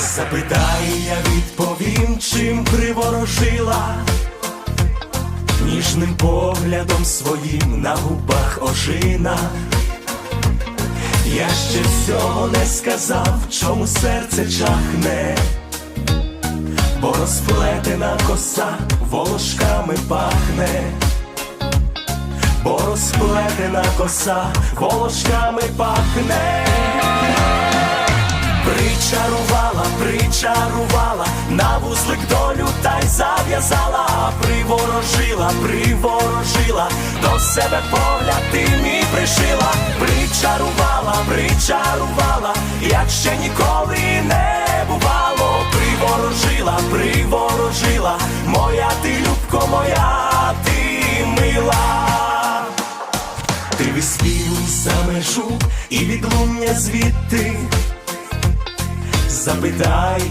Запитай, я відповім, чим приворожила, ніжним поглядом своїм на губах ожина. Я ще всього не сказав, чому серце чахне, бо розплетена коса волошками пахне, бо розплетена коса волошками пахне. Причарувала, причарувала, на вузлик долю та й зав'язала, приворожила, приворожила, до себе погляд ти мій пришила, причарувала, причарувала, як ще ніколи не бувало, приворожила, приворожила, моя ти любко, моя ти мила. Ти виспівуй за межу і відлуння звідти. Запитай